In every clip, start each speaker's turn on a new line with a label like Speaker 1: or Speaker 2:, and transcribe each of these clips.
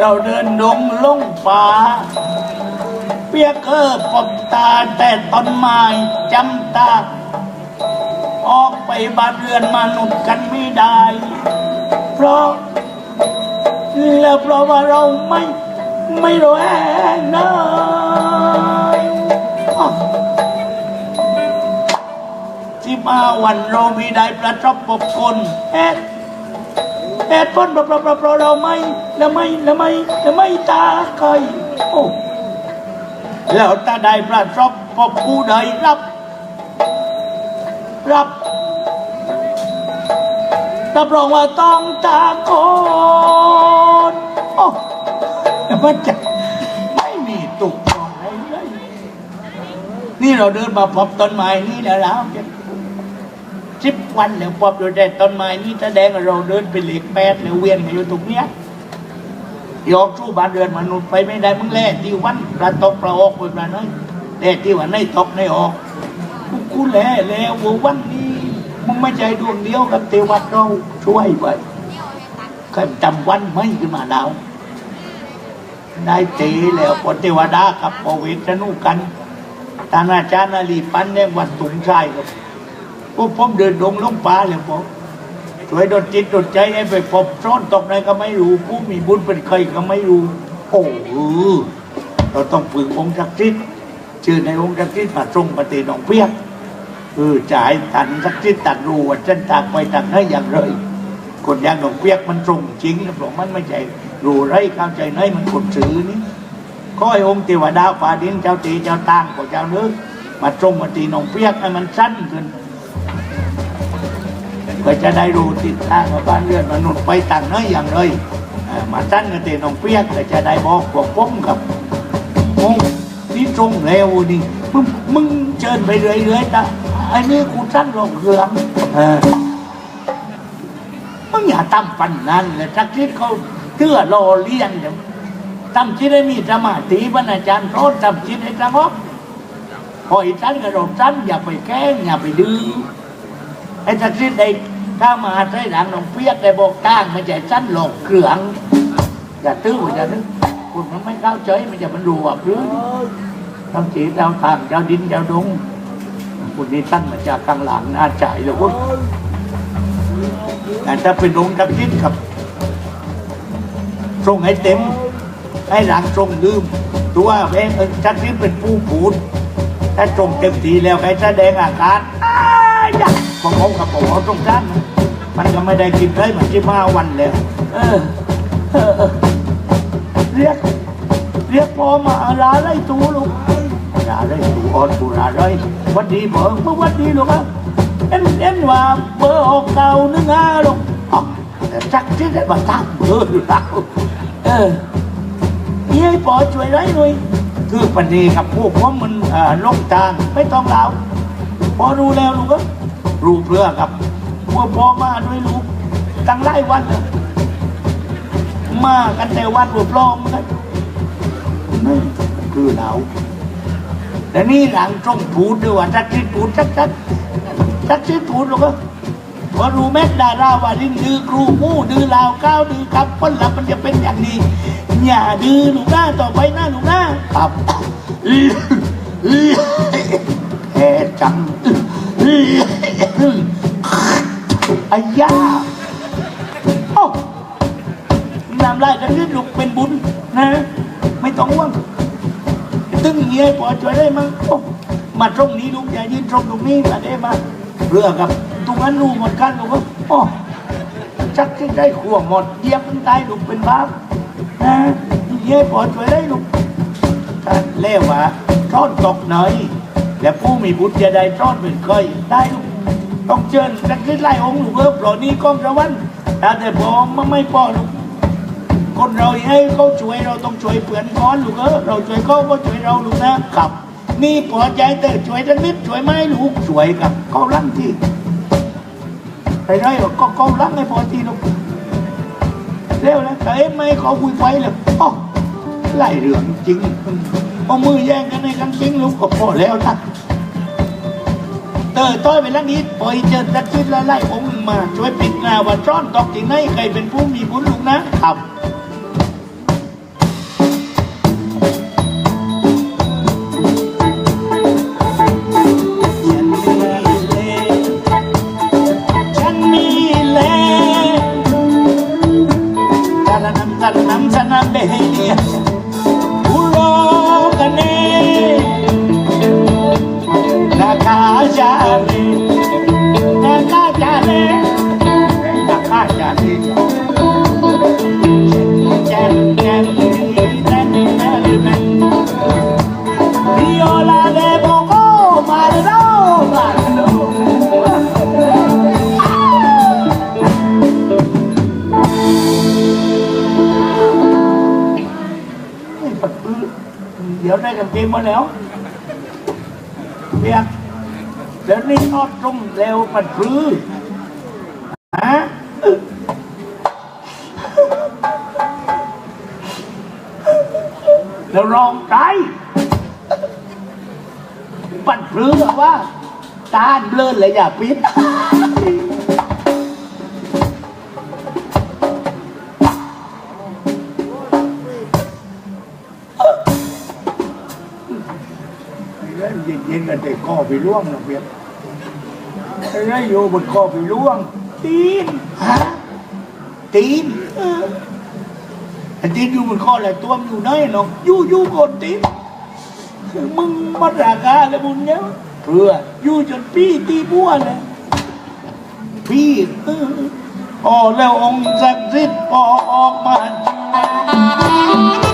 Speaker 1: เราเดินดงลงป่า เปียกเออปบตาแต่ต้นไม้จำตา ออกไปบ้านเรือนมนุษย์กันไม่ได้ เพราะ แล้วเพราะว่าเราไม่ไม่รู้แอนนะที่มาวันเราไม่ได้ประทบปบคนแอด แอดพ้นเราเพราะเราพราะเราไม่แล้วไม่แล้วไม่แล้วไม่ตาเคยโอ้แล้วตาได้ประทบปบผู้ใดรับ รับรับรองว่าต้องตาโกนโอ้มันจะไม่มีตุกอะไรเลยนี่เราเดินมาพบต้นไม้นี่แล้วแล้ว สิบวันแล้วพบเราได้ต้นไม้นี่แสดงว่าเราเดินเป็นเหล็กแปดแล้วเวียนกันอยู่ตรงเนี้ยยอกสู้บานเรือนมนุษย์ไปไม่ได้มึงแล่ที่วันปลาตกปลาออกไปปลาน้อยแล่ที่วันในตกในออกกูกูแล่แล้ววันนี้มึงไม่ใจดวงเดียวกับเทวดาเราช่วยไว้เคยจำวันไม่ขึ้นมาแล้วได้เตะแล้วพอเทวดากับพอเวทนุกันทางอาจารย์นาลีปันเนี่ยวัดตุงชัยครับ พวกผมเดินลงลงป่าเลยผมช่วยดดจิตดดใจให้ไปพบซ่อนตกไหนก็ไม่รู้ผู้มีบุญเป็นใครก็ไม่รู้ โอ้โหเราต้องฝึกองค์ศักดิ์สิทธิ์ชื่อในองค์ศักดิ์สิทธิ์มาทรงปฏิหนองเพียกเออจ่ายตันศักดิ์สิทธิ์ตัดรูว่าฉันตากไปตักให้อย่างไรคนอย่างหนองเปียกมันตรงจริงนะบอกมันไม่ใช่รูไรเข้าใจไหนมันกดซื้อนี่ก็ไอ้องค์เทวดาฝ่าดินเจ้าตีเจ้าตางของเจ้าเนื้อมาตรงมาตีหนองเปียกให้มันสั้นขึ้น ก็จะได้รู้ทิศทางว่าบ้านเรือนมนุษย์ไปต่างเน้อยอย่างไรอ่ามาสั้นกันตีหนองเปียกก็จะได้บอกพวกผมกับองค์ที่ตรงเร็วนี่มึงมึงเชิญไปเรื่อยๆนะไอ้นี่กูสั้นลงเรื่องเออมึงอย่าตั้มปันนั้นเลยทักทิศเขาเชื่อรอเลี้ยงเดี๋ยวตั้มจิตให้มีสมาธิบรรอาจารย์โทษตั้มจิตให้สงบพออีท่านก็เราท่านอย่าไปแกล้งอย่าไปดื้อไอ้ทักทิศได้ ถ้ามาใช้หลังน้องเปียกได้บอกตั้งม่ใช่สั้นหลอกเกลืองอย่าตื้ออย่านึกคุณมันไม่เข้าใจมันจะมันรู้ว่าเพื่อนทำจีเจ้าทางเจ้าดินเจ้าดงคุณนี่ตั้งมาจากกลางหลังน้าจ่ายเลยคุณแต่ถ้าเป็นองค์ทักษิณครับทรงให้เต็ม ให้หลังทรงลืม ตัวแม่เออทักษิณเป็นผู้ผูดถ้าทรงเต็มทีแล้วใครแสดงอาการ อ้ายยะของเขากับผมเอาตรงกันมันก็ไม่ได้กินเลยมันที่มาวันแล้วเออเออเรียกเรียกพอมาลาไรตูลูกลาไรตูออนตูลาไรวันดีเบอร์เมื่อวันดีลูกครับเอ็นเอ็นว่าเบอร์ออกเก่านึงอะลูกจักที่ได้มาตั้งเบอร์อยู่แล้วเออยี่ให้ปอช่วยไรหน่อยคือปันนี้กับพวกผมมันลงทางไม่ต้องเราพอรู้แล้วลูกอ่ ก็รู้เพื่อกับพวกพ่อมาด้วยลูกตั้งไล่วันมากันแต่วันบุปลอมกันนี่คือเราแต่นี่หลังตรงพูดด้วยว่าทักทิศพูดชักชักทักษิณพูดหรอกว่ารู้แม็กดาราวาลินดื้อครูมู่ดื้อลาวก้าวดื้อครับผลลัพธ์มันจะเป็นอย่างนี้อย่าดื้อลูกหน้าต่อไปหน้าลูกหน้าครับแค่จัง อายาโอ้น้ำลายทักษิณลูกเป็นบุญนะ ไม่ต้องห่วงตึ้งเงี้ยพอช่วยได้มั้งโอ้มาตรงนี้ลูกอย่ายืนตรงตรงนี้มาได้มาเรือกับตรงนั้นรูหมดกันลูกก็โอ้ชักที่ได้ขวหมดเยียบมันตายลูกเป็นบ้านะเงี้ยพอช่วยได้ลูกท่านเล่ว่าช้อนตกหน่อย และผู้มีบุญจะได้ช้อนเป็นเคยได้ลูกต้องเชิญสักนิดไล่องค์ลูกเออปล่อนี้ก้มระวันแต่แต่อมันไม่พอลูกคนเราให้เขาช่วยเราต้องช่วยเพื่อนก้อนลูกเออเราช่วยเขาก็ช่วยเราลูกนะครับ นี่พอใจแต่ช่วยทันิดช่วยไม่ลูกช่วยกับเขาลั่งที่ไปได้บอกก็เขาลั่งให้พอทีลูกเร็วนะแต่เอ๊ะไม่เขาคุยไฟเลยอ๋อไล่เรื่องจริงเอามือแย่งกันในกันจริงลูกก็พอแล้วนเตอต้อยไปแล้วนี้ปล่อยเจอตัดชิ้นและไล่องค์มา ช่วยปิดหน้าว่าจ้อนตอกจริงไหนใครเป็นผู้มีบุญลูกนะครับ แล้วเปียเดี๋ยวนี้ทอดตรงเร็วปัดพื้นฮะแล้วรองใจปัดพื้นเหรอว่าตาเบลอเลยอย่าปิด ย็นๆกันแต่ข้อไปล่วงนะเพียรไอ้อยู่บนข้อไปล่วง ตีนฮะตีนเออไอ้ตีนอยู่บนข้อแหละตัวมันอยู่ไหนน้องอยู่อยู่กดตีนมึงมัดราคาเลยบุญเนี้ยเพื่ออยู่จนพี่ตีบัวเลยพี่เอออ๋อแล้วองค์ศักดิ์สิทธิ์พอออกมาอง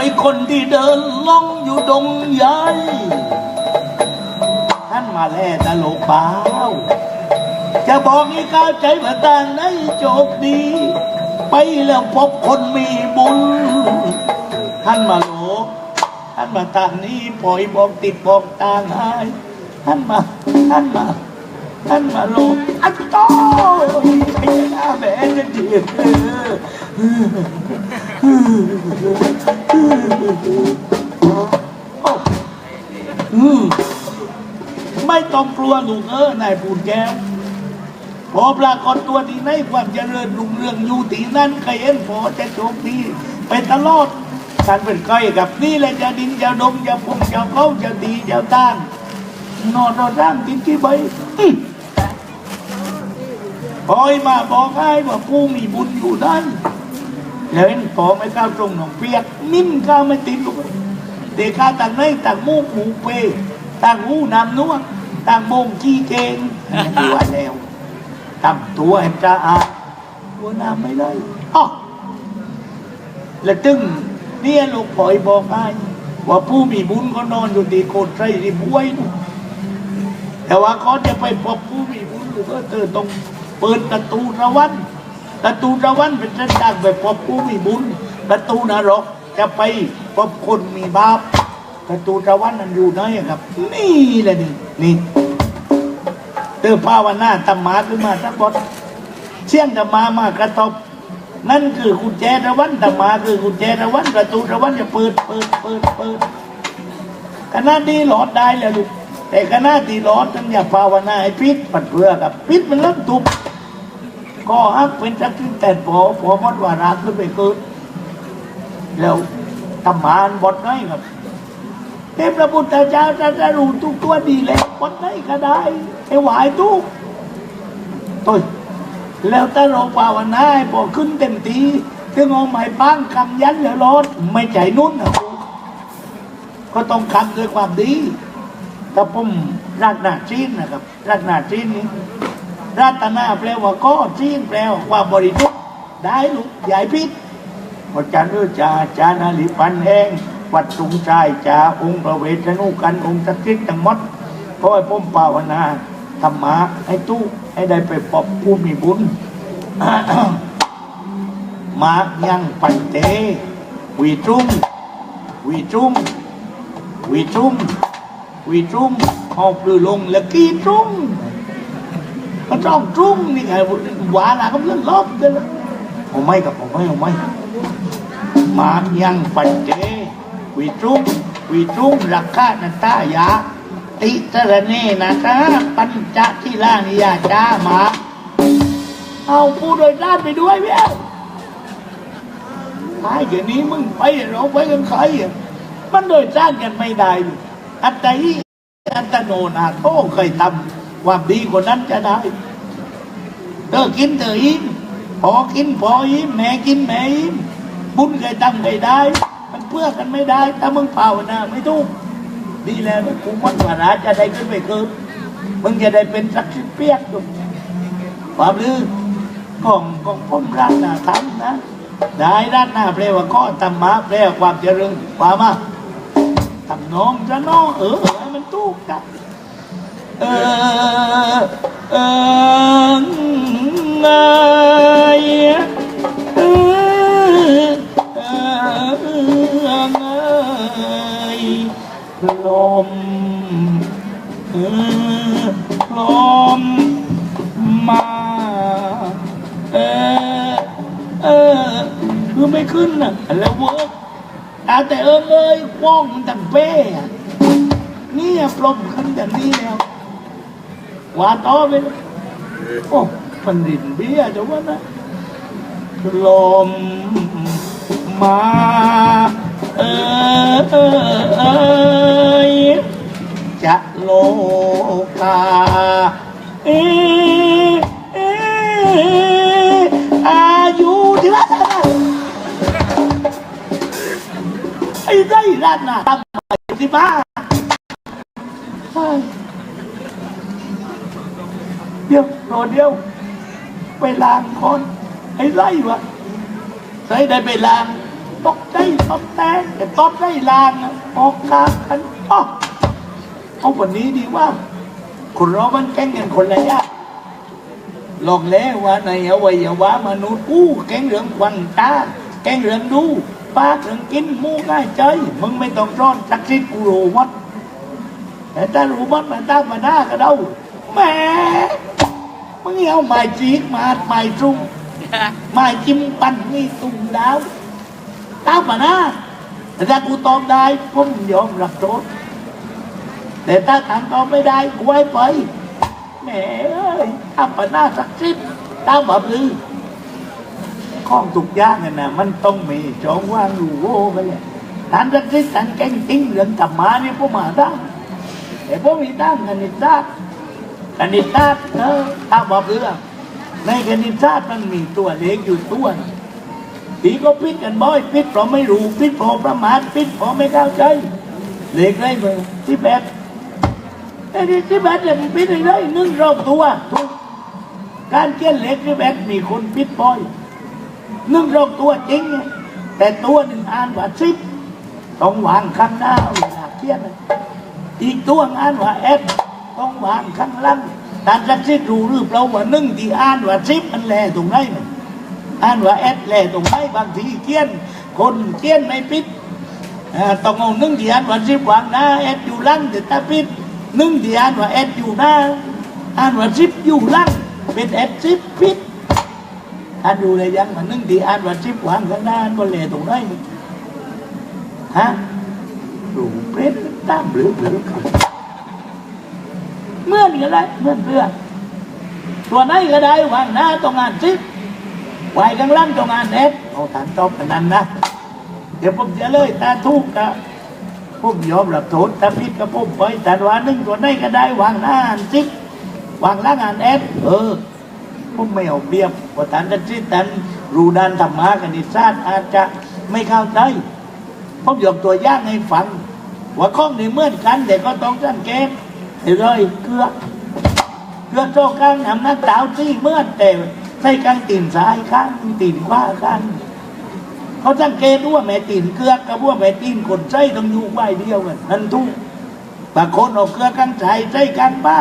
Speaker 1: วยคนที่เดินล่องอยู่ดงใหญ่ท่านมาแล่ตลกเบาจะบอกให้เข้าใจว่าต่างในโจบดี ไปแล้วพบคนมีบุญ ท่านมาโลก ท่านมาต่างนี้ปล่อยบอกติดบอกต่างหายท่านมา ท่านมาท่านมาโลกอันโตไอ้หน้าแม่จะเจี ไม่ต้องกลัวลูกเออนายปูนแก้วพอปรากฏตัวที่ในความเจริญรุ่งเรืองอยู่ที่นั้นใครเห็นพอจะโชคดีไปตลอดท่านเป็นใครกับนี่แหละจะดินจะดงจะพุ่งจะเขาจะดีจะต้านนอนนอนร่างกินกี่ใบอื้อพอยมาบอกให้ว่าผู้มีบุญอยู่ได้แล้ว เห็นพอไม่ก้าวตรงหนองเปียกนิ่มก้าวไม่ติดลูกเด็กข้าต่างในต่างมูกหูเปต่างหูน้ำนวดต่างมงขี้เกงตัวแล้วตั้งตัวให้จะอาตัวน้ำไม่เลยอ๋อแล้วตึงเนี่ยลูกพอยบอกให้ว่าผู้มีบุญก็นอนอยู่ดีโคนไส้ริบวยนู่นแต่ว่าเขาจะไปพบผู้มีบุญหรือว่าเธอต้องเปิดประตูระวัน ประตูระวันเป็นเส้นทางไปพบผู้มีบุญ ประตูนรกจะไปพบคนมีบาป ประตูระวันนั้นอยู่ไหนครับ นี่แหละนี่นี่เตอภาวนาธรรมาขึ้นมาสักบทเชี่ยงธรรมามากระทบ นั่นคือกุญแจระวันธรรมาคือกุญแจระวันประตูระวันจะเปิดเปิดเปิดเปิดคณะนี้หลอดได้แล้วลูกแต่คณะที่หลอดนั้นอย่าภาวนาให้พิษปัดเพื่อกับพิษมันเริ่มตุบ ก็ฮักเป็นสักที่แต่พอพอมดว่ารักขึ้นไปเกิดแล้วธรรมานบทน้อยครับเทพพระพุทธเจ้าจะจะรู้ทุกตัวดีแล้วบทไหนก็ได้ไอ้หวายทุกตุยแล้วถ้าเราภาวนาพอขึ้นเต็มทีถึงเอาไม้ป้างคำยันแล้วรอดไม่ใจนุ่นนะครูก็ต้องทำด้วยความดีถ้าผมรักหน้าจีนนะครับ รักหน้าจีนนี้ รัตนาแปลว่าก็จีนแปลว่าความบริสุทธิ์ได้ลูกใหญ่พิษพระจันทร์เจ่าจานาลิปันแห้งวัดสุงชายจ่าองค์ประเวทนุกันองค์สักดิ์สิทธิ์ทั้งหมดเพราะให้ผมภาวนาธรรมะให้ตู้ให้ได้ไปพบผู้มีบุญมายังปันเตวีจุ้มวีจุ้มวีจุ้มวีจุ้มหอบลือลงแล้วกีจุ้ม มันจ้องจุ้มนี่ไงหวานอะก็เลื่อนรอบกันแล้วผมไม่กับผมไม่ผมไม่มายังปัจเจวีจุ้มวีจุ้มรักข้านตายาติสรเนนะคะปัญจทิลานิยาจามา เอาผู้โดยสารไปด้วยเว้ยไอ้เดี๋ยวนี้มึงไปเราไปกันใครมันโดยสร้างกันไม่ได้ อัตตหิอัตโนนาโทเคยทำ ความดีกว่านั้นจะได้ เธอกินเธออิ่มพอกินพอยิ้มแม่กินแม่ยิ้มบุญเคยทำเคยได้ มันเพื่อกันไม่ได้ ถ้ามึงเป่านาไม่ถูกดีแล้วนะกูมันว่าราจะได้ขึ้นไปเกินมึงจะได้เป็นสักสิบเปียกดูความลือของของผมร้านนาทำนะได้ด้านหน้าแปลว่าข้อธรรมะแปลว่าความเจริญความมาทำน้องจะน้องเออให้มันถูกกัน ลมเออลมมาเออเออคือไม่ขึ้นน่ะแล้วเวิร์กอะแต่เออเอ้ยว่องมันตั้งเป้เนี่ยปลมขึ้นอย่างนี้แล้ว ว่าต่อไปโอ้พันดินเบี้ยจะว่านะลมมาเออจะโลกาเอเออายุที่ว่าไอ้ได้ร้านน่ะทำไปที่บ้าน เดียวรอเดียว ไปล้างคนให้ไล่วะใส่ได้ไปล้างตกใจตกแต่แต่ตบได้ล้างอะออกกลางกันอ๋อเอาวันนี้ดีว่าคนเรามันแข่งกันคนละอยางลองแล้วว่าในอวัยวะมนุษย์อู้แข่งเรื่องควันตาแข่งเรื่องดูปากเรื่องกินมูง่ายใจมึงไม่ต้องร้อนสักทิศกูรู้หมดแต่ถ้ารู้มัดมันตั้งมาหน้าก็เดาแหม มึงเอาไม้จีกมาไม้ตรุงไม้จิ้มปันนี่ตุ่มดาวตั้งมาหน้าแต่ถ้ากูตอบได้ผมยอมรับโทษแต่ถ้าทางตอบไม่ได้กูให้ไปแหมเอ้ยตั้งมาหน้าสักสิบตั้งแบบลือข้องตุกยากเนี่ยนะมันต้องมีจองว่างอยู่โว้กันเลยทานสักสิบทานแกงติ้งเรื่องกลับมาเนี่ยพวกมาได้แต่พวกมีตั้งคณิตศาสตร์ คณิตศาสตร์เออถ้าบอกเรื่องในคณิตศาสตร์มันมีตัวเลขอยู่ตัวหนึ่งปีก็พิดกันบ่อยพิดเพราะไม่รู้พิดเพราะประมาทพิดเพราะไม่เข้าใจเลขไรเบอร์ที่แปดไอ้ที่ที่แปดเนี่ยมันพิดอะไรหนึ่งรอบตัวถูกการเขียนเลขที่แปดมีคนพิดบ่อยนึ่งรอบตัวจริงแต่ตัวหนึ่งอ่านว่าสิบต้องวางข้างหน้าเวลาเขียนอีกตัวงานว่าเอฟ ต้องวางข้างล่างตามสักสิทรู้หรือเปล่าว่านึ่งที่อ่านว่าซิปมันแหล่ตรงไหนมันอ่านว่าเอฟแหล่ตรงไหนบางทีเขียน คนเขียนไม่ปิดต้องเอานึ่งที่อ่านว่าซิปวางหน้าเอฟอยู่ล่างแต่ถ้าปิดนึ่งที่อ่านว่าเอฟอยู่หน้าอ่านว่าซิปอยู่ล่างเป็นเอฟซิปปิดอ่านดูเลยยังมันนึ่งที่อ่านว่าซิปวางข้างหน้าก็แลตรงไหนมันฮะรูเพชรตามหรือหรือครับ เมื่อนก็ได้เมื่อนเพื่อตัวไหนก็ได้วางหน้าตรงงานซิไหว้ข้างล่างตรงงานเอ็ดเอาฐานตอบกันนั้นนะ เดี๋ยวผมจะเลยตาทุกข์นะผมยอมรับโทษถ้าผิดกับผมไปแต่ว่าหนึ่งตัวไหนก็ได้วางหน้าอันซิวางล่างอันเอ็ดเออผมไม่เอาเปรียบเพราฐานดันซิดันรูดานธรรมะกันนิสาสอาจจะไม่เข้าใจผมยกตัวอย่างให้ฟังว่าข้องในเมื่อนกันแต่ก็ต้องสังเกต ให้เลยเกลือเกลือโซกลางทำน้ำตาวซี่เหมื่อนแต่ใส่กลางตีนซ้ายข้างตีนขวาข้างเขาสังเกตว่าแม่ตีนเกลือกับว่าแม่ตีนคนใส่ต้องอยู่ใบเดียวกันนั่นทุกบางคนเอาเกลือกลางซ้ายใส่กลางบ้า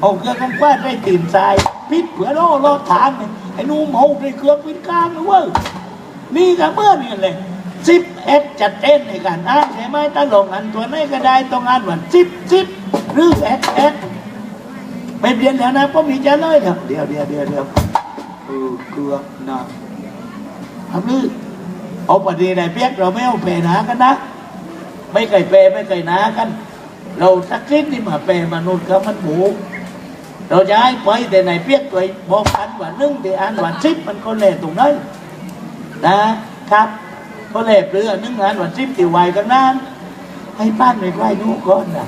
Speaker 1: เอาเกลือกลางขวาใส่ตีนซ้ายพิษเผื่อโลโลทางเนี่ยไอ้หนูเมาในเกลือพิษกลางเว้ยนี่ก็เมื่อนกันเลยสิบเอ็ดจัดเต้นในการอ่านใช่ไหมถ้าลงอันตัวไหนก็ได้ต้องอ่านว่าสิบสิบ รือเอ็ดเอ็ดไม่เปลี่ยนแล้วนะเพราะมีจะเลยเดี๋ยวเดี๋ยวเดี๋ยวเดี๋ยวเดี๋ยวเออเกลือนะทำลือเอาปฏิไหนเปียกเราไม่เอาเปหนากันนะไม่เคยเปไม่เคยหนากัน เราสักนิดนี่มาเปมนุษย์เขามันหมูเราจะให้ไปแต่ไหนเปียกไปบอกกันว่านึ่งแต่อ่านว่าสิบมันก็แหล่ตรงนั้นนะครับก็แลบเรือนึ่งงานวันซิบติไวกันนานให้บ้านไม่ไหวนู้ก่อนนะ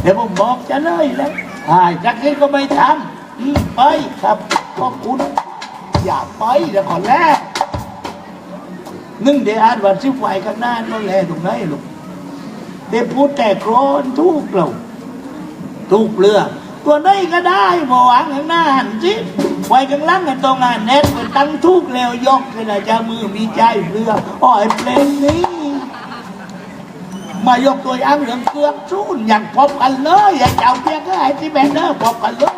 Speaker 1: เดี๋ยวผมบอกจะเลยแล้วหายจักนี้ก็ไม่ทำไปครับขอบคุณ อย่าไปเดี๋ยวก่อนแล้วนึ่งเดี๋ยวอาจว่าซิบไหวข้างหน้านั่นแหละตรงไหนลูกเดี๋ยวพูดแต่โครนทุกเราทุกเรือตัวไหนก็ได้บอหวังข้างหน้าหันสิไว้ข้างหล่างกันตรงงานเน็ตมันตั้งทุกแล้วยกขึ้นอาจจะมือมีใจเรืออ้อยเพลงนี้ มายกตัวอย่างเรื่องเครื่องชูนอย่างพบกันเลยอย่าเจ้าเพียงก็ไอ้ที่แมนเดอร์พบกันเลย